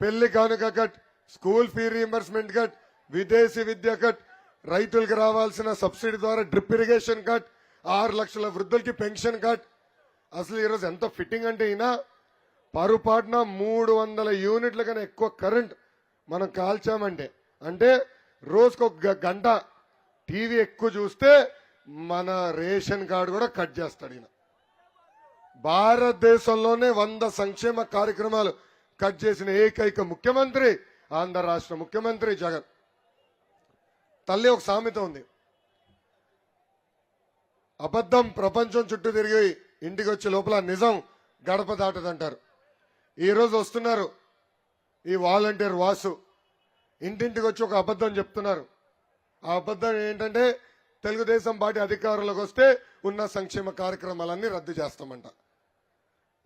పెళ్ళి కానుక cut school fee reimbursement cut విదేశీ విద్య కట్ రైతులకు రావాల్సిన సబ్సిడీ ద్వారా డ్రిప్ ఇరిగేషన్ కట్ ఆరు లక్షల వృద్ధులకి పెన్షన్ కట్. అసలు ఈరోజు ఎంత ఫిట్టింగ్ అంటే ఈయన? పరుపాటున మూడు వందల యూనిట్ల కన్నా ఎక్కువ కరెంట్ మనం కాల్చామంటే. అంటే రోజుకొక ఒక గంట టీవీ ఎక్కువ చూస్తే మన రేషన్ కార్డు కూడా కట్ చేస్తాడు ఈయన. భారతదేశంలోనే వంద సంక్షేమ కార్యక్రమాలు కట్ చేసిన ఏకైక ముఖ్యమంత్రి ఆంధ్ర రాష్ట్ర ముఖ్యమంత్రి జగన్. తల్లి ఒక సామెత ఉంది. అబద్ధం ప్రపంచం చుట్టూ తిరిగి ఇంటికి వచ్చే లోపల నిజం గడప దాటదంటారు. ఈరోజు వస్తున్నారు ఈ వాలంటీర్ వాసు. ఇంటింటికి వచ్చి ఒక అబద్ధం చెప్తున్నారు. ఆ అబద్ధం ఏంటంటే తెలుగుదేశం పార్టీ అధికారంలోకి వస్తే ఉన్న సంక్షేమ కార్యక్రమాలన్నీ రద్దు చేస్తామంట.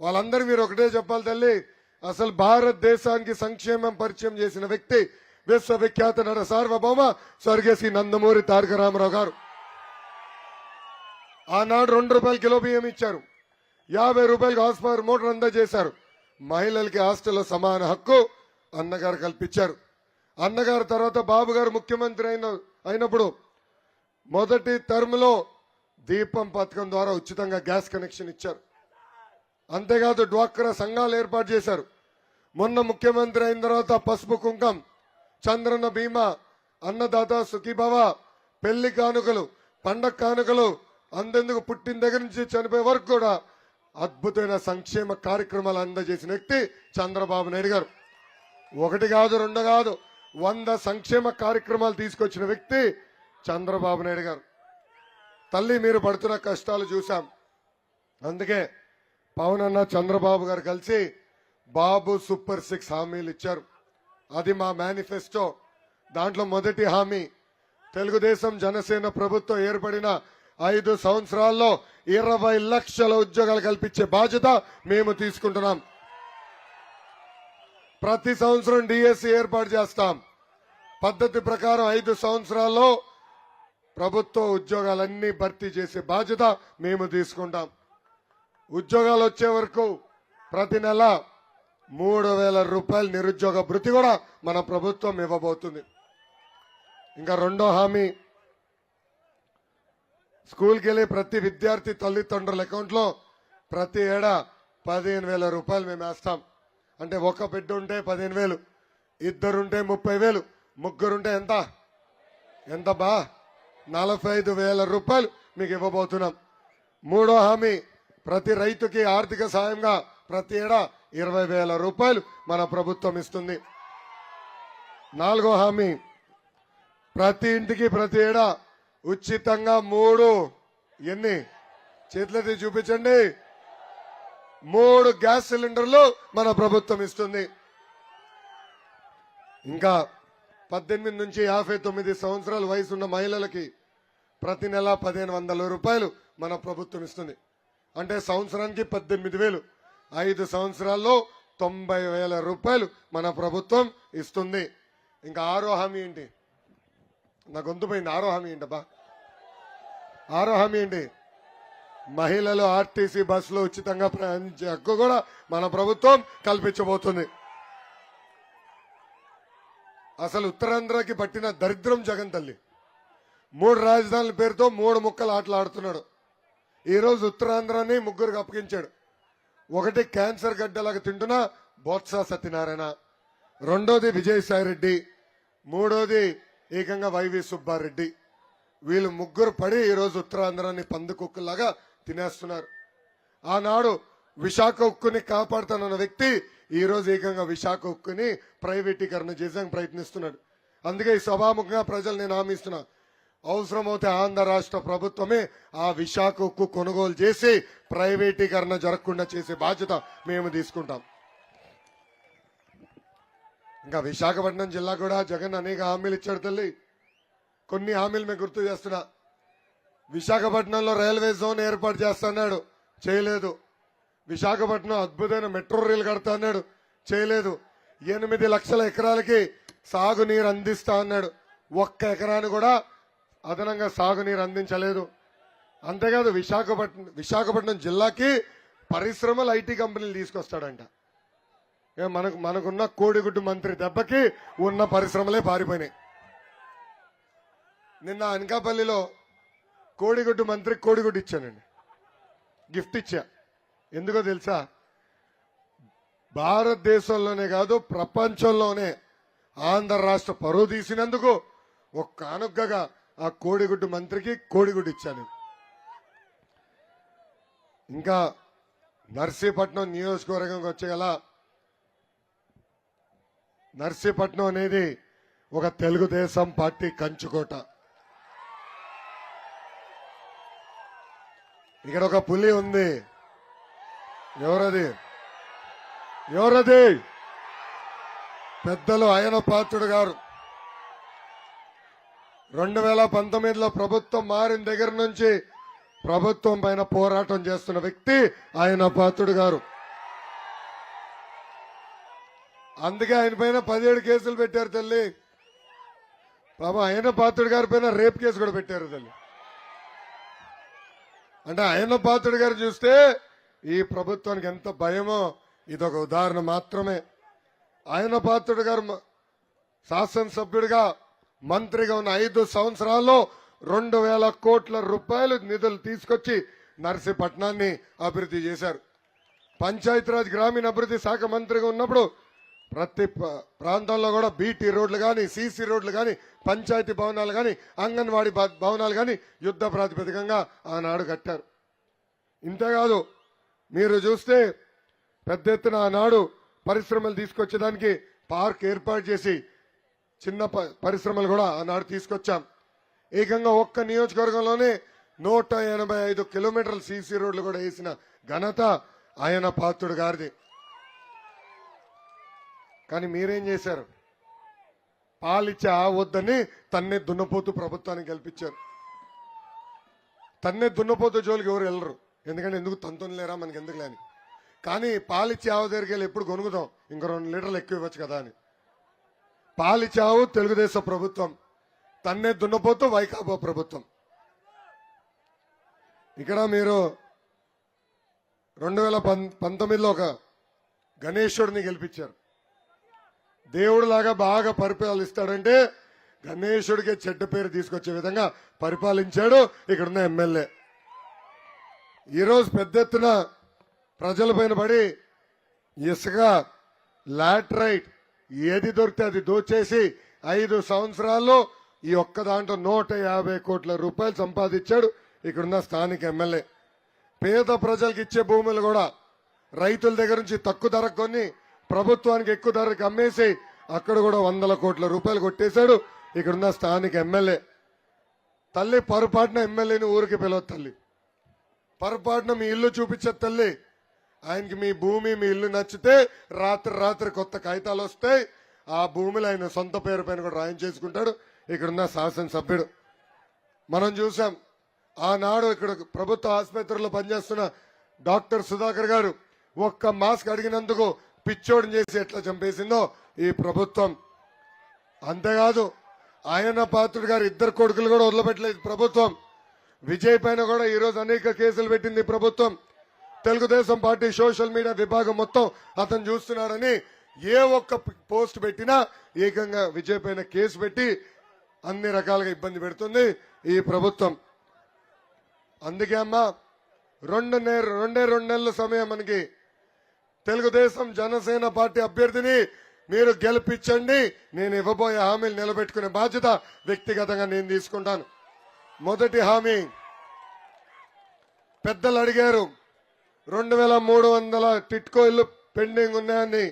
వాళ్ళందరూ మీరు ఒకటే చెప్పాలి తల్లి అసలు భారతదేశానికి సంక్షేమం పరిచయం చేసిన వ్యక్తి విశ్వవిఖ్యాత నట సార్వభౌమ స్వర్గశ్రీ నందమూరి తారక రామారావు గారు. ఆనాడు రెండు రూపాయలు కిలో బియ్యం ఇచ్చారు. యాభై రూపాయలకు హాస్పర్ మోటార్ అందజేశారు. మహిళలకి హాస్టల్లో సమాన హక్కు అన్నగారు కల్పించారు. అన్నగారు తర్వాత బాబు గారు ముఖ్యమంత్రి అయిన అయినప్పుడు మొదటి టర్మ్లో దీపం పథకం ద్వారా ఉచితంగా గ్యాస్ కనెక్షన్ ఇచ్చారు. అంతేకాదు డ్వాక్రా సంఘాలు ఏర్పాటు చేశారు. మొన్న ముఖ్యమంత్రి అయిన తర్వాత పసుపు కుంకం చంద్రన్న బీమా అన్నదాత సుఖీభవ పెళ్ళి కానుకలు పండగ కానుకలు అందేందుకు పుట్టిన దగ్గర నుంచి చనిపోయే వరకు కూడా అద్భుతమైన సంక్షేమ కార్యక్రమాలు అందజేసిన వ్యక్తి చంద్రబాబు నాయుడు గారు. ఒకటి కాదు రెండు కాదు వంద సంక్షేమ కార్యక్రమాలు తీసుకొచ్చిన వ్యక్తి చంద్రబాబు నాయుడు గారు. తల్లి మీరు పడుతున్న కష్టాలు చూశాం. అందుకే పవన్ అన్న చంద్రబాబు గారు కలిసి బాబు సూపర్ సిక్స్ హామీలు ఇచ్చారు. అది మా మేనిఫెస్టో. దాంట్లో మొదటి హామీ తెలుగుదేశం జనసేన ప్రభుత్వం ఏర్పడిన ఐదు సంవత్సరాల్లో ఇరవై లక్షల ఉద్యోగాలు కల్పించే బాధ్యత మేము తీసుకుంటున్నాం. ప్రతి సంవత్సరం డిఎస్సి ఏర్పాటు చేస్తాం. పద్ధతి ప్రకారం ఐదు సంవత్సరాల్లో ప్రభుత్వ ఉద్యోగాలన్నీ భర్తీ చేసే బాధ్యత మేము తీసుకుంటాం. ఉద్యోగాలు వచ్చే వరకు ప్రతి నెల మూడు వేల రూపాయల నిరుద్యోగ భృతి కూడా మన ప్రభుత్వం ఇవ్వబోతుంది. ఇంకా రెండో హామీ స్కూల్కి వెళ్ళి ప్రతి విద్యార్థి తల్లిదండ్రుల అకౌంట్లో ప్రతి ఏడా పదిహేను వేల రూపాయలు మేము వేస్తాం. అంటే ఒక బిడ్డ ఉంటే పదిహేను వేలు ఇద్దరుంటే ముప్పై వేలు ముగ్గురుంటే ఎంత? ఎంత బా? నలభై ఐదు వేల రూపాయలు మీకు ఇవ్వబోతున్నాం. మూడో హామీ ప్రతి రైతుకి ఆర్థిక సాయంగా ప్రతి ఏడా ఇరవై వేల రూపాయలు మన ప్రభుత్వం ఇస్తుంది. నాలుగో హామీ ప్రతి ఇంటికి ప్రతి ఏడా ఉచితంగా మూడు ఎన్ని? చేతులది చూపించండి. మూడు గ్యాస్ సిలిండర్లు మన ప్రభుత్వం ఇస్తుంది. ఇంకా పద్దెనిమిది నుంచి యాభై తొమ్మిది సంవత్సరాల వయసు ఉన్న మహిళలకి ప్రతి నెల పదిహేను వందల రూపాయలు మన ప్రభుత్వం ఇస్తుంది. అంటే సంవత్సరానికి పద్దెనిమిది వేలు. ఐదు సంవత్సరాల్లో తొంభై వేల రూపాయలు మన ప్రభుత్వం ఇస్తుంది. ఇంకా ఆరో హామీ ఏంటి? నా గొంతు పోయింది. ఆరో హామీ ఏంటబ్బా? ఆరో హామీ ఏంటి? మహిళలు ఆర్టీసీ బస్సులో ఉచితంగా ప్రయాణించే హక్కు కూడా మన ప్రభుత్వం కల్పించబోతుంది. అసలు ఉత్తరాంధ్రకి పట్టిన దరిద్రం జగన్ తల్లి. మూడు రాజధానుల పేరుతో మూడు ముక్కలు ఆటలు ఆడుతున్నాడు ఈరోజు ఉత్తరాంధ్రాన్ని ముగ్గురికి అప్పగించాడు. ఒకటి క్యాన్సర్ గడ్డలాగా తింటున్న బొత్స సత్యనారాయణ రెండోది విజయసాయి రెడ్డి మూడోది ఏకంగా వైవి సుబ్బారెడ్డి. వీళ్ళు ముగ్గురు పడి ఈరోజు ఉత్తరాంధ్రాన్ని పందుకుక్కలాగా తినేస్తున్నారు. ఆనాడు విశాఖ ఉక్కుని కాపాడుతానన్న వ్యక్తి ఈరోజు ఏకంగా విశాఖ ఉక్కుని ప్రైవేటీకరణ చేసేందుకు ప్రయత్నిస్తున్నాడు. అందుకే ఈ సభాముఖంగా ప్రజలు నేను హామీ ఇస్తున్నా. అవసరమైతే ఆంధ్ర రాష్ట్ర ప్రభుత్వమే ఆ విశాఖ ఉక్కు కొనుగోలు చేసి ప్రైవేటీకరణ జరగకుండా చేసే బాధ్యత మేము తీసుకుంటాం. ఇంకా విశాఖపట్నం జిల్లా కూడా జగన్ అనేక హామీలు ఇచ్చాడు తల్లి. కొన్ని హామీలు మేము గుర్తు చేస్తున్నా. విశాఖపట్నంలో రైల్వే జోన్ ఏర్పాటు చేస్తున్నాడు. చేయలేదు. విశాఖపట్నం అద్భుతమైన మెట్రో రైలు కడతా అన్నాడు చేయలేదు. ఎనిమిది లక్షల ఎకరాలకి సాగునీరు అందిస్తా అన్నాడు. ఒక్క ఎకరాన్ని కూడా అదనంగా సాగునీరు అందించలేదు. అంతేకాదు విశాఖపట్నం విశాఖపట్నం జిల్లాకి పరిశ్రమలు ఐటీ కంపెనీలు తీసుకొస్తాడంట. మనకు మనకున్న కోడిగుడ్డు మంత్రి దెబ్బకి ఉన్న పరిశ్రమలే పారిపోయినాయి. నిన్న అనకాపల్లిలో కోడిగుడ్డు మంత్రి కోడిగుడ్డు ఇచ్చానండి గిఫ్ట్ ఇచ్చా. ఎందుకో తెలుసా? భారతదేశంలోనే కాదు ప్రపంచంలోనే ఆంధ్ర రాష్ట్ర పరువు తీసినందుకు ఒక కానుకగా ఆ కోడిగుడ్డు మంత్రికి కోడిగుడ్డు ఇచ్చాను. ఇంకా నర్సీపట్నం నియోజకవర్గంకి వచ్చేగల నర్సీపట్నం అనేది ఒక తెలుగుదేశం పార్టీ కంచుకోట. ఇక్కడ ఒక పులి ఉంది. ఎవరది? ఎవరది? పెద్దలు అయన పాత్రుడు గారు. రెండు వేల పంతొమ్మిదిలో ప్రభుత్వం మారిన దగ్గర నుంచి ప్రభుత్వం పైన పోరాటం చేస్తున్న వ్యక్తి ఆయన పాత్రుడు గారు. అందుకే ఆయన పైన పదిహేడు కేసులు పెట్టారు తల్లి. పాపం ఆయన పాత్రుడు గారి పైన రేప్ కేసు కూడా పెట్టారు తల్లి. అంటే ఆయన పాత్రుడు గారు చూస్తే ఈ ప్రభుత్వానికి ఎంత భయమో ఇదొక ఉదాహరణ మాత్రమే. ఆయన పాత్రుడు గారు శాసనసభ్యుడిగా మంత్రిగా ఉన్న ఐదు సంవత్సరాల్లో రెండు వేల కోట్ల రూపాయలు నిధులు తీసుకొచ్చి నర్సీపట్నాన్ని అభివృద్ధి చేశారు. పంచాయతీరాజ్ గ్రామీణ అభివృద్ధి శాఖ మంత్రిగా ఉన్నప్పుడు ప్రతి ప్రాంతంలో కూడా బీటీ రోడ్లు కానీ సీసీ రోడ్లు కానీ పంచాయతీ భవనాలు కానీ అంగన్వాడీ భ- భవనాలు కానీ యుద్ధ ప్రాతిపదికంగా ఆనాడు కట్టారు. ఇంతేకాదు మీరు చూస్తే పెద్ద ఎత్తున ఆనాడు పరిశ్రమలు తీసుకొచ్చేదానికి పార్క్ ఏర్పాటు చేసి చిన్న ప- పరిశ్రమలు కూడా ఆనాడు తీసుకొచ్చాం. ఏకంగా ఒక్క నియోజకవర్గంలోనే నూట ఎనభై ఐదు కిలోమీటర్ల సీసీ రోడ్లు కూడా వేసిన ఘనత ఆయన పాత్రుడు గారిది. కానీ మీరేం చేశారు? పాలిచ్చే ఆవద్దని తన్నే దున్నపోతు ప్రభుత్వానికి కల్పించారు తన్నే దున్నపోతు జోలికి ఎవరు వెళ్ళరు. ఎందుకంటే ఎందుకు తంతుని లేరా? మనకి ఎందుకు లేని కానీ పాలిచ్చే ఆవు దగ్గరికి వెళ్ళి ఎప్పుడు కొనుగుదాం ఇంకో రెండు లీటర్లు ఎక్కువ ఇవ్వచ్చు కదా అని. పాలిచావు తెలుగుదేశం ప్రభుత్వం. తన్నే దున్నపోతూ వైకాపా ప్రభుత్వం. ఇక్కడ మీరు రెండు వేల పం- పంతొమ్మిదిలో ఒక గణేశుడిని గెలిపించారు. దేవుడిలాగా బాగా పరిపాలిస్తాడంటే గణేశుడికి చెడ్డ పేరు తీసుకొచ్చే విధంగా పరిపాలించాడు ఇక్కడున్న ఎమ్మెల్యే. ఈరోజు పెద్ద ఎత్తున ప్రజల పడి ఇసుక లాట్రైట్ ఏది దొరికితే అది దోచేసి ఐదు సంవత్సరాల్లో ఈ ఒక్క దాంట్లో నూట యాభై కోట్ల రూపాయలు సంపాదించాడు ఇక్కడున్న స్థానిక ఎమ్మెల్యే. పేద ప్రజలకు ఇచ్చే భూములు కూడా రైతుల దగ్గర నుంచి తక్కువ ధరకు కొని ప్రభుత్వానికి ఎక్కువ ధరకు అమ్మేసి అక్కడ కూడా వందల కోట్ల రూపాయలు కొట్టేశాడు ఇక్కడున్న స్థానిక ఎమ్మెల్యే. తల్లి పొరపాటున ఎమ్మెల్యేని ఊరికి పిలవ తల్లి. పొరపాటున మీ ఇల్లు చూపించే తల్లి. ఆయనకి మీ భూమి మీ ఇల్లు నచ్చితే రాత్రి రాత్రి కొత్త కాగితాలు వస్తాయి. ఆ భూమిలో ఆయన సొంత పేరు పైన కూడా రాయం చేసుకుంటాడు. ఇక్కడున్న శాసనసభ్యుడు. మనం చూసాం ఆనాడు ఇక్కడ ప్రభుత్వ ఆసుపత్రిలో పనిచేస్తున్న డాక్టర్ సుధాకర్ గారు ఒక్క మాస్క్ అడిగినందుకు పిచ్చోడిని చేసి ఎట్లా చంపేసిందో ఈ ప్రభుత్వం. అంతేకాదు ఆయన పాత్రుడు గారు ఇద్దరు కొడుకులు కూడా వదిలిపెట్టలేదు ప్రభుత్వం. విజయ్ పైన కూడా ఈ రోజు అనేక కేసులు పెట్టింది ప్రభుత్వం. తెలుగుదేశం పార్టీ సోషల్ మీడియా విభాగం మొత్తం అతను చూస్తున్నాడని ఏ ఒక్క పోస్ట్ పెట్టినా ఏకంగా విజయ్ పైన కేసు పెట్టి అన్ని రకాలుగా ఇబ్బంది పెడుతుంది ఈ ప్రభుత్వం. అందుకే అమ్మా రెండు నె- రెండే రెండు నెలల సమయం మనకి తెలుగుదేశం జనసేన పార్టీ అభ్యర్థిని మీరు గెలిపించండి నేను ఇవ్వబోయే హామీలు నిలబెట్టుకునే బాధ్యత వ్యక్తిగతంగా నేను తీసుకుంటాను. మొదటి హామీ పెద్దలు అడిగారు రెండు వేల మూడు వందల టిట్కో ఇల్లు పెండింగ్ ఉన్నాయని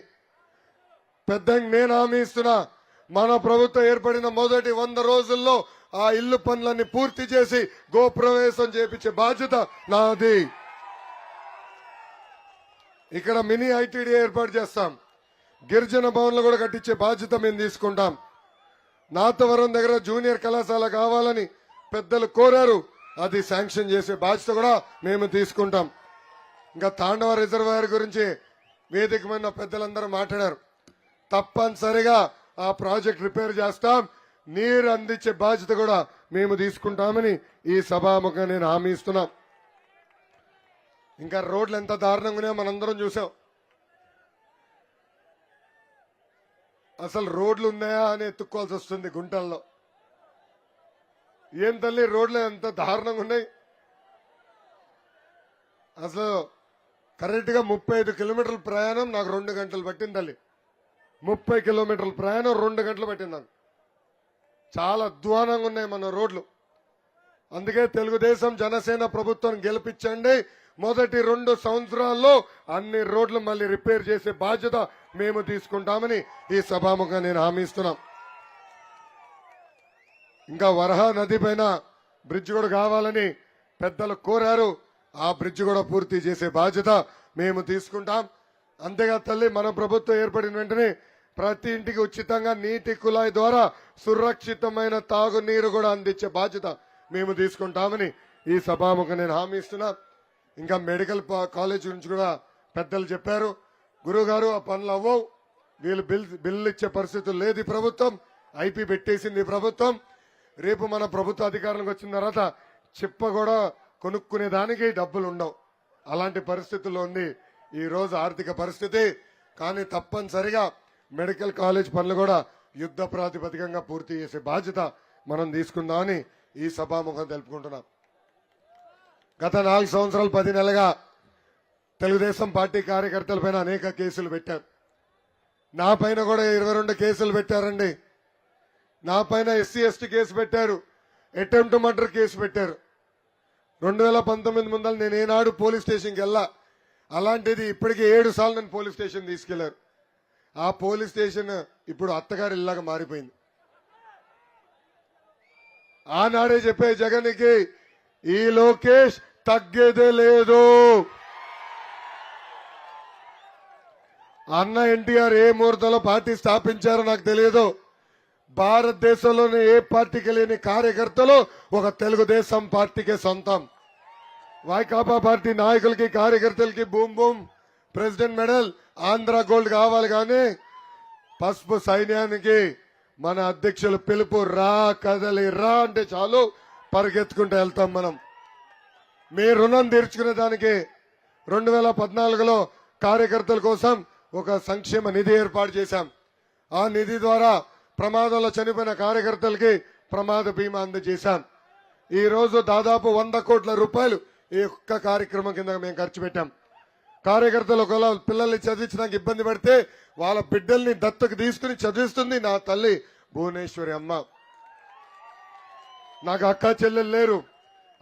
పెద్ద నేను హామీ ఇస్తున్నా మన ప్రభుత్వం ఏర్పడిన మొదటి వంద రోజుల్లో ఆ ఇల్లు పనులన్నీ పూర్తి చేసి గోప్రవేశం చేపించే బాధ్యత నాది. ఇక్కడ మినీ ఐటీడీ ఏర్పాటు చేస్తాం. గిరిజన భవన్లు కూడా కట్టించే బాధ్యత మేము తీసుకుంటాం. నాతవరం దగ్గర జూనియర్ కళాశాల కావాలని పెద్దలు కోరారు. అది శాంక్షన్ చేసే బాధ్యత కూడా మేము తీసుకుంటాం. ఇంకా తాండవ రిజర్వాయర్ గురించి వేదికమైన పెద్దలందరూ మాట్లాడారు. తప్పనిసరిగా ఆ ప్రాజెక్ట్ రిపేర్ చేస్తాం. నీరు అందించే బాధ్యత కూడా మేము తీసుకుంటామని ఈ సభాముఖంగా నేను హామీ ఇస్తున్నాం. ఇంకా రోడ్లు ఎంత దారుణంగా ఉన్నాయో మనందరం చూసాం. అసలు రోడ్లు ఉన్నాయా అని ఎత్తుక్కోవాల్సి వస్తుంది గుంటల్లో. ఏం తల్లి రోడ్లు ఎంత దారుణంగా ఉన్నాయి. అసలు కరెక్ట్గా ముప్పై ఐదు కిలోమీటర్ల ప్రయాణం నాకు రెండు గంటలు పట్టింది తల్లి. ముప్పై కిలోమీటర్ల ప్రయాణం రెండు గంటలు పట్టింది నాకు. చాలా అధ్వానంగా ఉన్నాయి మన రోడ్లు. అందుకే తెలుగుదేశం జనసేన ప్రభుత్వం గెలిపించండి. మొదటి రెండు సంవత్సరాల్లో అన్ని రోడ్లు మళ్ళీ రిపేర్ చేసే బాధ్యత మేము తీసుకుంటామని ఈ సభాముఖంగా నేను హామీ ఇస్తున్నాం. ఇంకా వరహా నది పైన బ్రిడ్జ్ కూడా కావాలని పెద్దలు కోరారు. ఆ బ్రిడ్జ్ కూడా పూర్తి చేసే బాధ్యత మేము తీసుకుంటాం. అంతేగా తల్లి మన ప్రభుత్వం ఏర్పడిన వెంటనే ప్రతి ఇంటికి ఉచితంగా నీటి కుళాయి ద్వారా సురక్షితమైన తాగునీరు కూడా అందించే బాధ్యత మేము తీసుకుంటామని ఈ సభాముఖ నేను హామీ ఇస్తున్నా. ఇంకా మెడికల్ కాలేజ్ గురించి కూడా పెద్దలు చెప్పారు. గురుగారు ఆ పనులు అవ్వవు. వీళ్ళు బిల్ బిల్లు ఇచ్చే పరిస్థితులు లేదు ప్రభుత్వం. ఐపీ పెట్టేసింది ప్రభుత్వం. రేపు మన ప్రభుత్వ అధికారంలోకి వచ్చిన తర్వాత చిప్ప కూడా కొనుక్కునే దానికి డబ్బులు ఉండవు అలాంటి పరిస్థితుల్లో ఉంది ఈ రోజు ఆర్థిక పరిస్థితి. కానీ తప్పనిసరిగా మెడికల్ కాలేజ్ పనులు కూడా యుద్ధ ప్రాతిపదికంగా పూర్తి చేసే బాధ్యత మనం తీసుకుందామని ఈ సభాముఖం తెలుపుకుంటున్నాం. గత నాలుగు సంవత్సరాలు పది నెలలుగా తెలుగుదేశం పార్టీ కార్యకర్తలపైన అనేక కేసులు పెట్టారు నా పైన కూడా ఇరవై రెండు కేసులు పెట్టారండి. నా పైన ఎస్సీ ఎస్టీ కేసు పెట్టారు. అటెంప్ట్ మర్డర్ కేసు పెట్టారు. రెండు వేల పంతొమ్మిది ముందర నేను ఏనాడు పోలీస్ స్టేషన్కి వెళ్ళా. అలాంటిది ఇప్పటికే ఏడు సార్లు నేను పోలీస్ స్టేషన్ తీసుకెళ్ళారు. ఆ పోలీస్ స్టేషన్ ఇప్పుడు అత్తగారి ఇల్లాగా మారిపోయింది. ఆనాడే చెప్పే జగన్కి ఈ లోకేష్ తగ్గేదే లేదు. అన్న ఎన్టీఆర్ ఏ ముహూర్తంలో పార్టీ స్థాపించారో నాకు తెలియదు. భారతదేశంలోని ఏ పార్టీకి లేని కార్యకర్తలు ఒక తెలుగుదేశం పార్టీకే సొంతం. వైకాపా పార్టీ నాయకులకి కార్యకర్తలకి boom boom. President medal Andhra gold కావాలి కానీ పసుపు సైన్యానికి మన అధ్యక్షులు పిలుపు రా కదలి రా అంటే చాలు పరిగెత్తుకుంటూ వెళ్తాం మనం. మీ రుణం తీర్చుకునే దానికి రెండు వేల పద్నాలుగులో కార్యకర్తల కోసం ఒక సంక్షేమ నిధి ఏర్పాటు చేశాం. ఆ నిధి ద్వారా ప్రమాదంలో చనిపోయిన కార్యకర్తలకి ప్రమాద బీమా అందజేశాం. ఈ రోజు దాదాపు వంద కోట్ల రూపాయలు ఈ ఒక్క కార్యక్రమం కింద మేము ఖర్చు పెట్టాం. కార్యకర్తలు ఒకవేళ పిల్లల్ని చదివించడానికి ఇబ్బంది పడితే వాళ్ళ బిడ్డల్ని దత్తకు తీసుకుని చదివిస్తుంది నా తల్లి భువనేశ్వరి అమ్మ. నాకు అక్క చెల్లెలు లేరు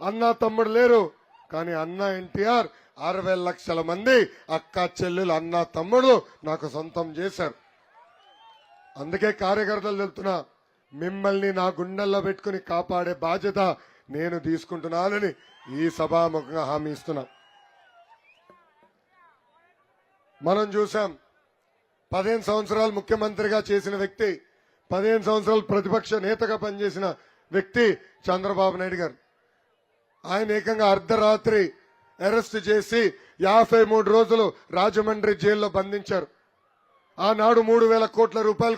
అన్న తమ్ముడు లేరు కానీ అన్న ఎన్టీఆర్ అరవై లక్షల మంది అక్క చెల్లెలు అన్న తమ్ముడు నాకు సొంతం చేశారు. అందుకే కార్యకర్తలు చెప్తున్నా మిమ్మల్ని నా గుండెల్లో పెట్టుకుని కాపాడే బాధ్యత నేను తీసుకుంటున్నానని ఈ సభాముఖంగా హామీ ఇస్తున్నా. మనం చూసాం పదిహేను సంవత్సరాలు ముఖ్యమంత్రిగా చేసిన వ్యక్తి పదిహేను సంవత్సరాలు ప్రతిపక్ష నేతగా పనిచేసిన వ్యక్తి చంద్రబాబు నాయుడు గారు. ఆయన ఏకంగా అర్ధరాత్రి అరెస్ట్ చేసి యాభై మూడు రోజులు రాజమండ్రి జైల్లో బంధించారు. ఆనాడు మూడు వేల కోట్ల రూపాయలు